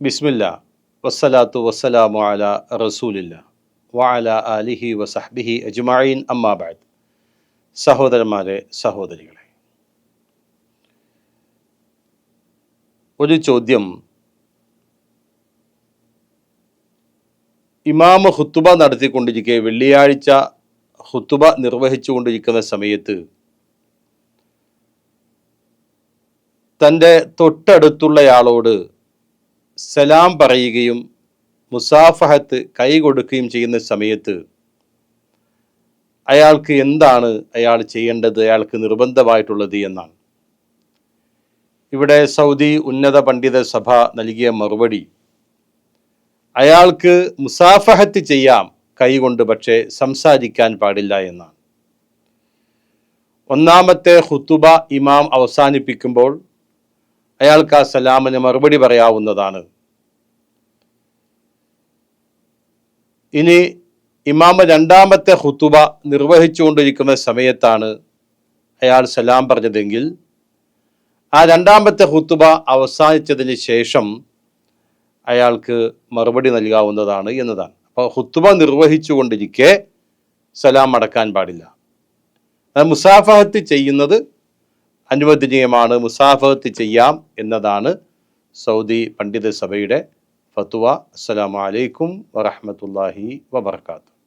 ബിസ്മില്ല. വസ്സലാത്തു വസ്സലാമു അല റസൂലില്ല. വഅല അലിഹി വസഹ്ബിഹി അജ്മഈൻ. അമ്മാബാദ് സഹോദരന്മാരെ സഹോദരികളെ. ഒരു ചോദ്യം. ഇമാമ ഹുത്തുബ നടത്തിക്കൊണ്ടിരിക്കെ വെള്ളിയാഴ്ച ഹുത്തുബ നിർവഹിച്ചുകൊണ്ടിരിക്കുന്ന സമയത്ത് തന്റെ തൊട്ടടുത്തുള്ളയാളോട് സലാം പറയുകയും മുസാഫഹത്ത് കൈ കൊടുക്കുകയും ചെയ്യുന്ന സമയത്ത് അയാൾക്ക് എന്താണ് അയാൾ ചെയ്യേണ്ടത് അയാൾക്ക് നിർബന്ധമായിട്ടുള്ളത് എന്നാണ്. ഇവിടെ സൗദി ഉന്നത പണ്ഡിത സഭ നൽകിയ മറുപടി അയാൾക്ക് മുസാഫഹത്ത് ചെയ്യാം കൈകൊണ്ട് പക്ഷേ സംസാരിക്കാൻ പാടില്ല എന്നാണ്. ഒന്നാമത്തെ ഹുത്തുബ ഇമാം അവസാനിപ്പിക്കുമ്പോൾ അയാൾക്ക് ആ സലാമിന് മറുപടി പറയാവുന്നതാണ്. ഇനി ഇമാമ രണ്ടാമത്തെ ഹുത്തുബ നിർവഹിച്ചുകൊണ്ടിരിക്കുന്ന സമയത്താണ് അയാൾ സലാം പറഞ്ഞതെങ്കിൽ ആ രണ്ടാമത്തെ ഹുത്തുബ അവസാനിച്ചതിന് ശേഷം അയാൾക്ക് മറുപടി നൽകാവുന്നതാണ് എന്നതാണ്. അപ്പോൾ ഹുത്തുബ നിർവഹിച്ചുകൊണ്ടിരിക്കെ സലാം അടക്കാൻ പാടില്ല. മുസാഫഹത്ത് ചെയ്യുന്നത് അനുവദനീയമാണ് മുസാഫത്ത് ചെയ്യാം എന്നതാണ് സൗദി പണ്ഡിത സഭയുടെ ഫത്വ അസ്സലാമലൈക്കും വറഹമത്തല്ലാഹി വബർക്കാത്തു